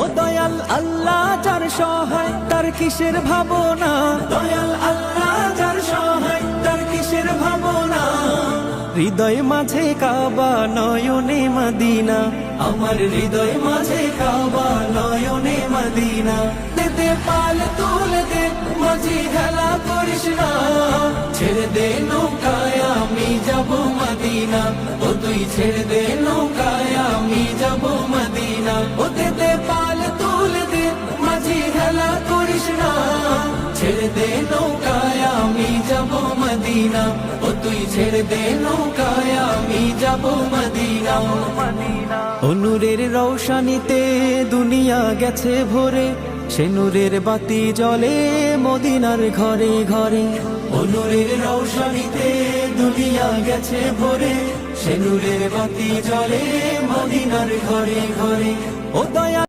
ও দয়াল আল্লাহ যার সহায় তার কিসের ভাবনা? দয়াল আল্লাহ যার সহায় তার কিসের ভাবনা? হৃদয় মাঝে কাবা নয়নে মদিনা। আমার হৃদয় মাঝে কাবা নয়নে মদিনা। দেতে পাল তুলে দে মাঝি করিস না। ছেড়ে দে নৌকায় আমি যাব মদিনা। ও তুই ছেড়ে দে নৌকায় আমি যাব মদিনা। ও দে যাব মদিনা ও তুই ছেড়ে দে যাব মদিনা অনুরের রৌশানিতে দুনিয়া গেছে ভরে। সে নূরের বাতি জ্বলে মদিনার ঘরে ঘরে। অনুরের রৌশানিতে দুনিয়া গেছে ভরে। সে নূরের বাতি জ্বলে মদিনার ঘরে ঘরে। ও, দয়া